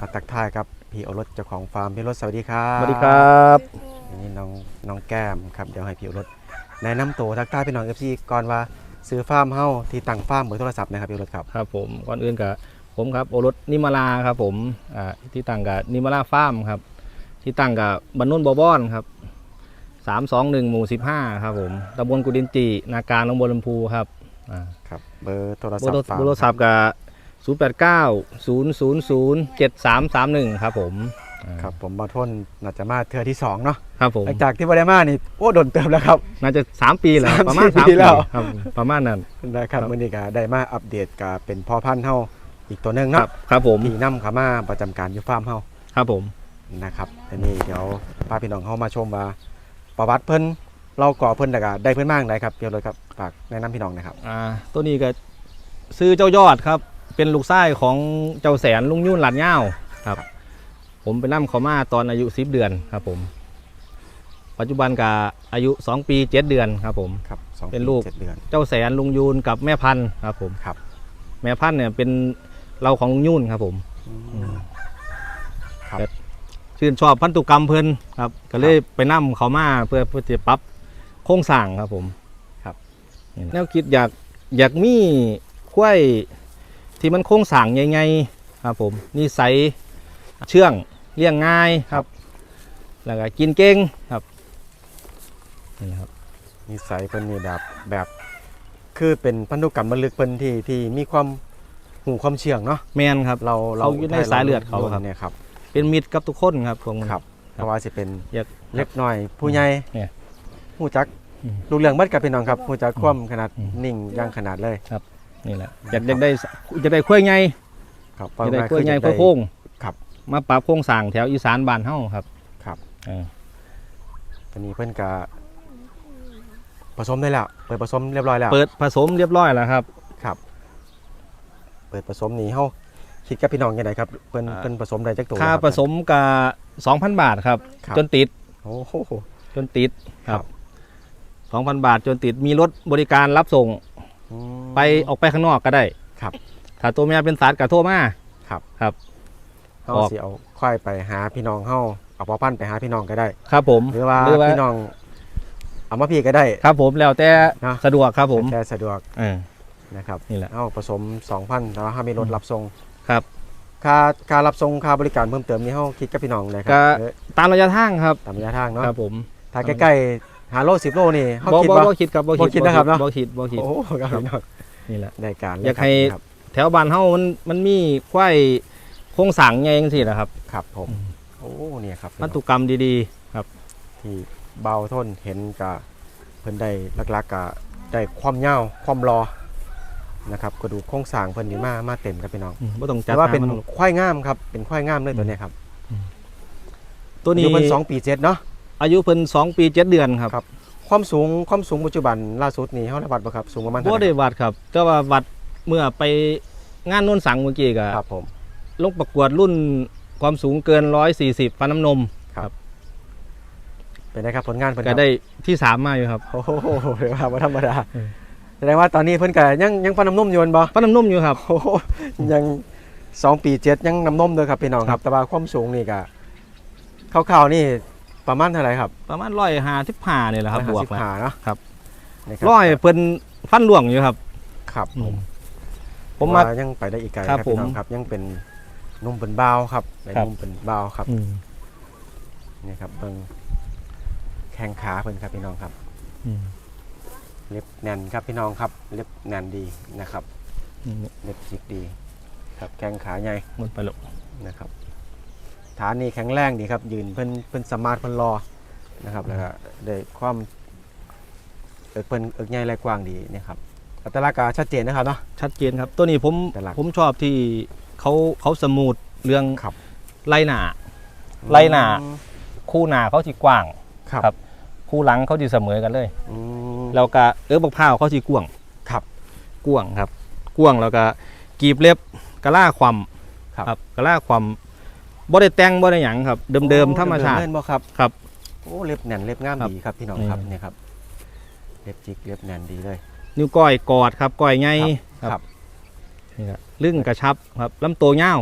มาตักทายครับพี่โอรสเจ้าของฟาร์มพี่โอรสสวัสดีครับสวัสดีครับอันนี้น้องน้องแก้มครับเดี๋ยวให้พี่โอรสแนะนำตัวทักทายพี่น้องเอฟซีก่อนว่าซื้อฟาร์มเฮาที่ตั้งฟาร์มเบอร์โทรศัพท์นะครับพี่โอรสครับครับผมก่อนอื่นกับผมครับโอรสนิมาลาครับผมอ่าที่ตั้งกับนิมาลาฟาร์มครับ ที่ตั้งกับบรรนุนบอบอนครับสามสองหนึ่งหมู่สิบห้าครับผมตำบลกุดินจีนาการลงบนลำพูครับอ่าครับเบอร์โทรเบศัอพร์ท์ฟาร์มโทรศัพท์กับ ศูนย์แปดเก้าศูนย์ศูนย์ศูนย์เจ็ดสามสามหนึ่งครับผมอ่าครับผมบอทนน่าจะมาเทือที่สองเนาะครับผมหลังจากที่บริมานี่โอ้โดนเติมแล้วครับ น่าจะสามปีแล้วสามประมาณสี่สามปีปีแล้วครับประมาณนั้นนะครับครับมื่อนี้ก็ได้มาอัปเดตกับเป็นพ่อพันธุ์เฮาอีกตัวหนึงครัเนาะบครับผมที่นำเข้ามาประจำการอยู่ฟาร์มเฮาครับผมนะครับทีนี้เดี๋ยวพาพี่น้องเข้ามาชมว่าประวัติเพิ่นเราก่อเพิ่นแต่ก็ได้เพิ่นมากไหนครับเดี๋ยวเลยครับฝากแนะนำพี่น้องหนะครับอ่าตัวนี้ก็ซื้อเจ้ายอดครับ เป็นลูกชายของเจ้าแสนลุงยุ่นหลาดเง่าครับ ผมไปนั่เขามาตอนอายุ10เดือนครับผม ปัจจุบันก็อายุ2ปี7เดือนครับผม ครับสองเป็นลูกเจ็ดเดือน เจ้าแสนลุงยูนกับแม่พันธุ์ครับผม ครับ แม่พันธุ์เนี่ยเป็นเราของลุงยุ่นครับผมมครับแต่ชื่นชอบพันธุกรรมเพิ่นครับ ก็เลยไปนั่เขามาเพื่อเพื่อจะปรับโครงสร้างครับผมครับ นี่นะแนวคิดอยากอยากมีควาย ที่มันโครงสร้างใหญ่ๆครับผมนิสัยเชื่องเลี้ยงง่ายครับ แล้วก็กินเก่งครับนี่นะครับนิสัยเพิ่นนี่แบบแบบคือเป็นพันธุกรรมบรรลึกเพิ่นที่ที่มีความหูความเชื่องเนาะแมนครับเราเราเขาอยู่ในสายเลือดเขาครับเนี่ยครับเป็นมิตรกับทุกคนครับพวกมันครับเพราะว่าสิเป็นอยากเล็กน้อย ผู้ใหญ่เนี่ยผู้จักอืมลูกเรื่องเบัดกับพี่น้องครับผู้จักความขนาดอืมนิ่งย่างขนาดเลย นี่แหละอยากอยากได้อยากได้ควายใหญ่ครับอยากได้ง่ายๆควายใหญ่อเพื่อได้โค้งครับมาปรับโครงสร้างแถวอีสานบ้านเฮาครับครับเออตอนนี้เพิ่นก็ผสมได้แล้วเปิดผสมเรียบร้อยแล้ว เปิดผสมเรียบร้อยแล้วครับครับ เปิดผสมนี่เฮาคิดกับพี่น้องยังไงครับเพิ่นอ่าเพิ่นผสมได้จักตัวค่ารับผสมกับ2,000บาทครับครับ จนติดโอ้โหจนติดคครัรับบ2,000บาทจนติดมีรถบริการรับส่งอืม ไปออกไปข้างนอกก็ได้ครับ ถ้าตัวแม่เป็นสัตว์ก็โทรมาครับ ครับ เฮาออก สิเอาควายไปหาพี่น้องเฮาเอาพ่อพันธุ์ไปหาพี่น้องก็ได้ ครับผมหรือว่าหรือว่าพี่น้องเอามาพี่ก็ได้ ครับผมแล้วแต่นะ สะดวกครับผมแต่สะดวกเออ นะครับนี่แหละเอาผสม 2,000แต่ว่าเฮามีรถรับส่งครับ ค่าค่ารับส่งค่าบริการเพิ่มเติมนี่เฮาคิดกับพี่น้องเลยครัก็ เออตามระยะทางครับ ตามระยะทางเนาะครับผม ถ้าใกล้ๆ หาโล10โลนี่เฮาบ่คิดบ่ว่าบ่คิดครับบ่บ่คิดนะครับเนาะบ่คิดบ่คิดโอ้โหครับพี่น้องนี่แหละได้การเลอยากให้ครับแถวบ้านเฮามันมันมีควายโครงสร้างใหญ่จังซี่นะครับ ครับผมอืมโอ้เนี่ยครับพันธุกรรมดีที่เบาทนเห็นกับเพิ่นได้หลักๆกับได้ความยาวความรอนะครับกระดูกโครงสร้างเพิ่นนี่มามาเต็มครับพี่น้องๆอืมบ่ต้องจัแต่ดว่าเป็นหมันหรอกควายงามครับเป็นควายงามเลยตัวเนี้ยครับ ตัวนี้อายุเพิ่นสองปีเจ็ดเนาะ อายุเพิ่น2ปี7เดือนครับครับ ความสูงความสูงปัจจุบันล่าสุดนี่เฮาได้วัดบ่ครับสูงประมาณบ่เท่าไหได้ร่วัดครับแต่ว่าวัดเมื่อไปงานโน่นสังเมื่อกี้ก็ครับผม ลงประกวดรุ่นความสูงเกิน140ฟันน้ำนมเป็นไงครับผลงานเพิ่นคก็รับได้ที่สามมาอยู่ครับ โอ้โหเรียกว่าบ่ธรรมดาเออแสดงว่าตอนนี้เพิ่นก็ยังยังฟันน้ำนมอยู่แม่นบ่ ฟันน้ำนมอยู่ครับ โอ้โหยังสองปีเจ็ดยังน้ำนมเลยครับพี่น้องคครัรับ บ แต่ว่าความสูงนี่ก็คร่าวๆนี่ ประมาณเท่าไหร่ครับประมาณ155นี่แหละครับบวก155นะเนาะครับนะร้อยเพิ่นฟันหลวงอยู่ครับ ครับผมผมมาว่ายังไปได้อีกไกลคครัรับบพี่น้องผมครับ ยังเป็นนุ่มเป็นเบาวครับเป็นครับนุ่มเป็นเบาวครับอืมนี่ครับเบิ่งแข้งขาเพิ่นครับพี่น้องครับอืมเล็บแน่นครับพี่น้องครับ เล็บแน่นดีนะครับอืมเล็บจิกดี ครับแข้งขาใหญ่หมดไปแล้วนะครับ ฐานนี่แข็งแรงดีครับ ยืนเพิ่นเพิ่นสมาร์ทเพิ่นรอนะครับแล้วก็ได้ความเอิกเพิ่นเอิกใหญ่และกว้างดีนะครับอัตลักษณ์ก็ชัดเจนนะครับเนาะ ชัดเจนครับ ตัวนี้ผมแต่ละผมชอบที่เขาเขาสมูทเรื่องครับ ไล่หนาไล่หน้าอืมคู่หนาเขาจีกว้างครับครับ คู่หลังเขาจีเสมอกันเลยอืม แล้วก็เออบักพร้าวเขาจีกว้างครับ กว้างครับกว้างแล้วก็กีบเล็บกระล่าความครับ กระล่าความ บ่ได้แต่งบ่ได้หยังครับ เดิมๆธรรมชาติเดิมๆเล่นบ่ครับครับ โอ้เล็บแน่นเล็บงามครับดีครับพี่น้องนี่ครับเนี่ยครับเล็บจิกเล็บแน่นดีเลย นิ้วก้อยกอดครับก้อยไงครับนี่ครับลึ่งกระชับครับลำตัวเงาว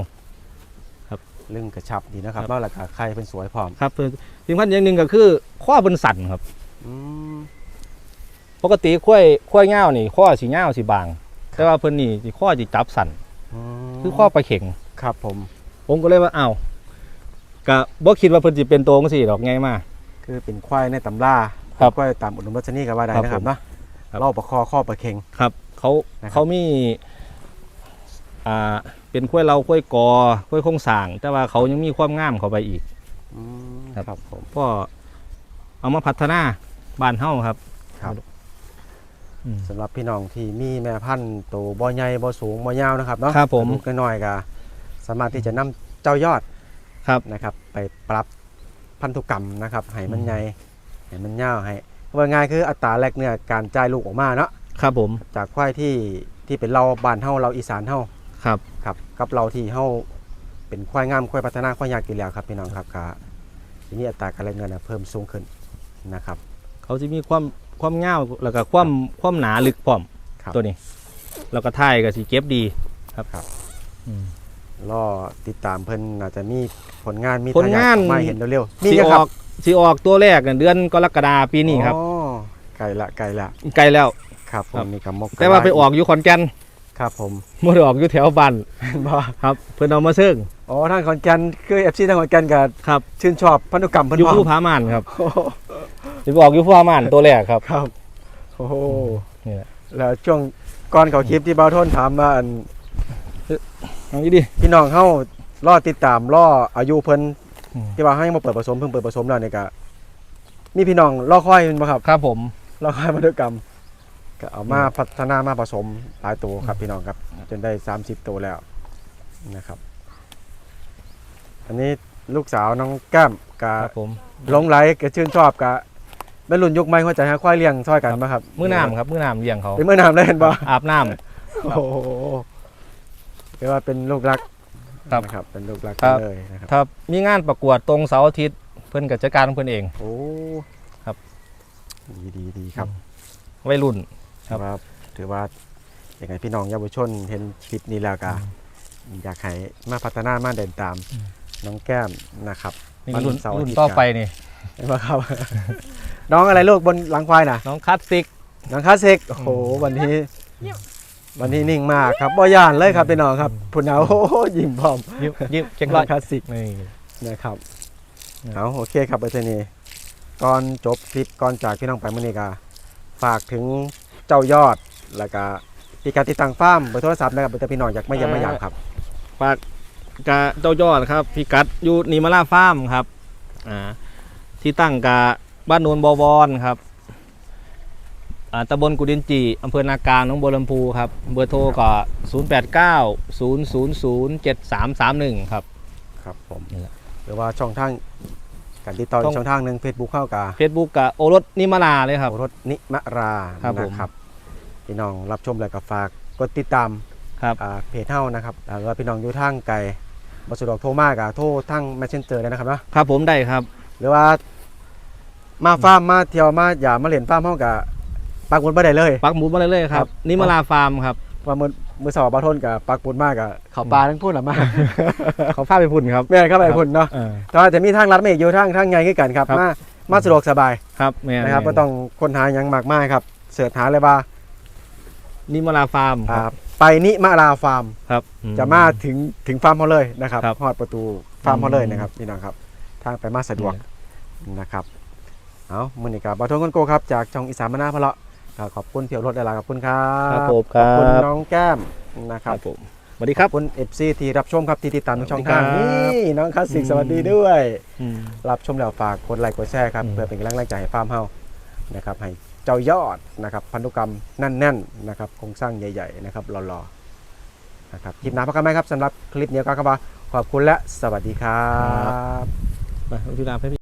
ครับลึงกระชับดีนะครับครับแล้วราคาไข่เป็นสวยพร้อมครับสิ่งสำคัญอย่างหนึ่งก็คือข้อบนสั่นครับอืม ปกติข้อยข้อยเง่าวนี่ข้อสีเง่าวสีบางแต่ว่าเพิ่นนี่สิข้อสิจับสั่นมคือข้อปลาเข็งครับผม ผมก็เลยว่าอ้าว ก็บ่คิดว่าเพิ่นสิเป็นตัวจังซี่ดอกไงมา คือเป็นควายในตำราครับควายตามอุดมรัชนีก็ว่าได้ครับนะครับผม เนาะครับเล่าประคอข้อประเค็ง ครับ เขานะครับเขามีอ่าเป็นข้อยเราข้อยกอข้อยคงสร้าง แต่ว่าเขายังมีความงามเข้าไปอีกอืมครับ ครับผม ก็เอามาพัฒนาบ้านเฮาครับ ครับอืมสำหรับพี่น้องที่มีแม่พันธุ์ตัวบ่ใหญ่บ่สูงบ่ยาวนะครับเนาะครับผม ลูกน้อยๆก็สามารถที่จะนำเจ้ายอด ครับนะครับ ไปปรับพันธุกรรมนะครับให้มันอืมใหญ่ให้มันยาวให้ว่าง่ายคืออัตราแลกเนื้อการจ่ายลูกออกมาเนาะครับผมจากควายที่ที่เป็นเราบ้านเฮาเราอีสานเฮาครับครับกับเราที่เฮาเป็นควายงามควายพัฒนาควายยากกินแล้วครับพี่น้องครับก็ทีนี้อัตราการแลกเงินนะเพิ่มสูงขึ้นนะครับ เขาจะมีความความยาวแล้วก็ความความหนาลึกพร้อมครับตัวนี้ แล้วก็ท้ายก็สิเก็บดีครับครับอืม รอติดตามเพิ่นอาจจะมีผลงานมีผลงาน ทยอยออกมาให้เห็นเร็วๆมีสินะอครัอบกสิออกตัวแรกน่ะเดือนกรกฎาปีนี้ครับอ๋อไกลละไกลละไกลแล้ว ครับผครัมบมีกับมกแต่ว่าไปออกอยู่ขอนแก่นครับผมบ่ได้ออกอยู่แถวบ้านบ่ครับ เพิ่นเอามาเชิงอ๋อทางขอนแก่นคือ FC ทางขอนแก่นก็ครับชื่นชอบพันธุกรรมเพิ่นอยู่พร้อผู้มผาม่านครับโอ้โหสิไปออกอยู่ผู้ผาม่านตัวแรกครับครับโอ้โห นี่แหละ แล้วช่วงก่อนเขาคลิปที่บ่าวโทนถามว่าอัน เอาอีดิพี่น้องเฮารอติดตามรออายุเพิ่นอืมที่ว่าให้มาเปิดผสมเพิ่งเปิดผสมแล้วนี่ก็มีพี่น้องรอคอยแม่นบ่ครับครับผมรอคอยพันธุกรรมก็เอามาพัฒนามาผสมหลายตัวครับพี่น้องครับ จนได้30ตัวแล้วนะครับ อันนี้ลูกสาวน้องแก้มกะครับผมหลงไหลกะชื่นชอบกะแม่รุ่นยุคใหม่หัวใจหาควายเลี้ยงซอยกันมาครับ มื้อน้ำครับ มื้อน้ำเลี้ยงเขาเป็นมื้อน้ำเลยเห็นบ่อาบน้ำโอ้โห เรียกว่าเป็นลูกรักครับนะครับ เป็นลูกรักครับเลยนะครับถ้ามีงานประกวดตรงเสาร์อาทิตย์เพิ่นก็จัดการของเพิ่นเอง โอ้ครับ ดีดีดีครับ วัยรุ่นครัถืบอว่าถือว่าอย่างไงพี่น้องเยาวชนเห็นคลิปนี้แล้วก็อยากให้มาพัฒนามาเดินตามอืมน้องแก้มนะครับนี่วันรุ่นเสาร์อารุ่นทิตย์ต่อครับไปนี่เห็นไหมครับ น้องอะไรลูกบนหลังควายน่ะ น้องคลาสสิกน้องคาเซกโอ้โหวันนี้ วันนี้นิ่งมากครับบ่ย่านเลยครับพี่น้องครับพุ่นเอาโอ้โหยิ้มพร้อมยิ้มยิ้มเช็คน้ร้อองยคลาสสิกนี่นะครับครับเอาโอเคครับเบอร์เทนีก่อนจบคลิปก่อนจากพี่น้องไปมื่อนี้ก็ฝากถึงเจ้ายอดแล้วก็พี่การติดตั้งฟาร์มเบอร์โทรศัพท์นะครับเบอร์พี่น้องอยากไม่ยำไม่ยำครับฝากกะเจ้ายอดครับพี่กัดอยู่นิมาลาฟาร์มครับอ่าที่ตั้งกะบ้านโนนบวรครับอ่า ตำบลกุดินจีอำเภอนากลางหน้องบัวลำพูครับ เบอร์โทรก็ 0 8 9 0 0 0 7 3 3 1 ครับ ครับผมนี่แหละหรือว่าช่องทางการติดต่ออีช่อกงช่องทางหนึ่งเฟซบุ๊กเข้ากับเฟซบุ๊กกะโอรสนิมาลาเลยครับ รถนิมราครับผมนะครับพี่น้องรับชมแล้วก็ฝากกดติดตามครับ อ่าเพจเท่านะครับแล้วก็พี่น้องอยู่ทางไกลบสะดวกโทรมากอะโทรทาง messenger เลยนะครับเนาะครับผมได้ครับ หรือว่ามาฟาร์มมาเที่ยวมาอย่ามาเล่นฟาร์มเฮากับ ปักหมุดบ่ได้เลย ปักหมุดมาเรื่อยๆคครัรับบ นิมาลาฟาร์มครับ ว่ามือมือสอบบาทนกับปักหมุดมากกับเขาปลาทั้งพูดหรอมาเขาพาไปพุ่นครับ แม่นครับไปพุ่นเนาะเออ แต่ว่าจะมีทางลัดไม่อีกอยู่ทางทางไงคือกันครับครับ มามาสะดวกสบายครับแม่นะครับก็ต้องค้นหาหยังมากมายครับเสิร์ชหาเลยว่านิมาลาฟาร์มคอ่ารับไปนิมาราฟาร์ม ครับจะมาถึงถึงฟาร์มเขาเลยนะครับครับ ฮอดประตูฟาร์มเขาเลยอืมนะครับพี่น้องครับ ทางไปมาสะดวกนะครับ เอามือนี้กับบาทนคนโกครับจากช่องอีสานมานาพะเลาะ ก็ขอบคุณเที่ยวรถเดลาขอบคุณครับครับผมขอบคุณน้องแก้มนะคครัรับบผมสวัสดีครับขอบคุณ FC ที่รับชมครับที่ติดตามทุกช่องทางสวัสดีครับ นี่น้องคลาสสิกอืมสวัสดีด้วย อืม รับชมแล้วฝากกดไลค์กดแชร์ครับอืม เพื่อเป็นกำลังใจให้ฟาร์มเฮานะครับให้เจ้ายอดนะครับพันธุกรรมแน่นๆนะครับโครงสร้างใหญ่ๆนะครับรอๆนะครับคลิปหน้าพักกันไหมครับสำหรับคลิปนี้ก็ครับว่าขอบคุณและสวัสดีครับ มาพี่ดาให้พี่